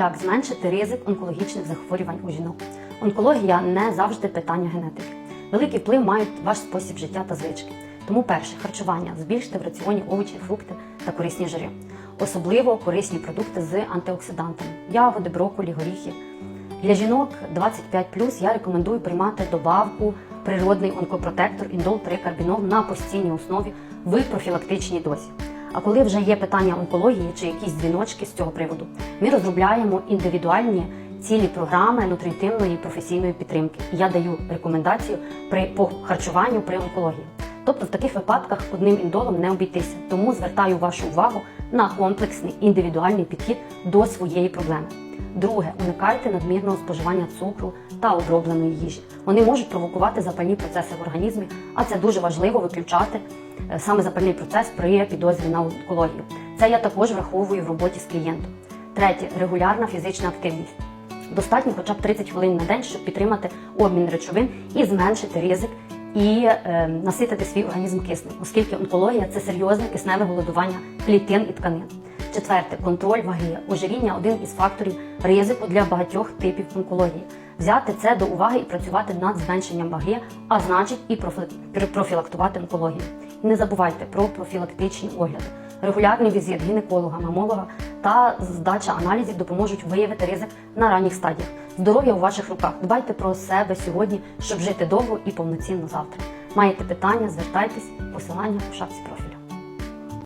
як зменшити ризик онкологічних захворювань у жінок. Онкологія не завжди питання генетики. Великий вплив мають ваш спосіб життя та звички. Тому перше харчування збільшити в раціоні овочі, фрукти та корисні жири. Особливо корисні продукти з антиоксидантами, ягоди, брокколі, горіхи. Для жінок 25 я рекомендую приймати добавку природний онкопротектор індол 3 карбінол на постійній основі в профілактичній дозі. А коли вже є питання онкології чи якісь дзвіночки з цього приводу, ми розробляємо індивідуальні цілі програми нутритивної професійної підтримки. Я даю рекомендацію при по харчуванню при онкології. Тобто в таких випадках одним індолом не обійтися. Тому звертаю вашу увагу на комплексний індивідуальний підхід до своєї проблеми. Друге, уникайте надмірного споживання цукру та обробленої їжі. Вони можуть провокувати запальні процеси в організмі, а це дуже важливо виключати саме запальний процес при підозрі на онкологію. Це я також враховую в роботі з клієнтом. Третє регулярна фізична активність. Достатньо хоча б 30 хвилин на день, щоб підтримати обмін речовин і зменшити ризик і е, наситити свій організм киснем, оскільки онкологія це серйозне кисневе голодування клітин і тканин. Четверте контроль ваги. Ожиріння один із факторів ризику для багатьох типів онкології. Взяти це до уваги і працювати над зменшенням ваги, а значить і профі- профілактувати онкологію. Не забувайте про профілактичні огляди. Регулярний візит гінеколога, мамолога та здача аналізів допоможуть виявити ризик на ранніх стадіях. Здоров'я у ваших руках. Дбайте про себе сьогодні, щоб жити довго і повноцінно завтра. Маєте питання, звертайтесь, посилання у шапці профілю.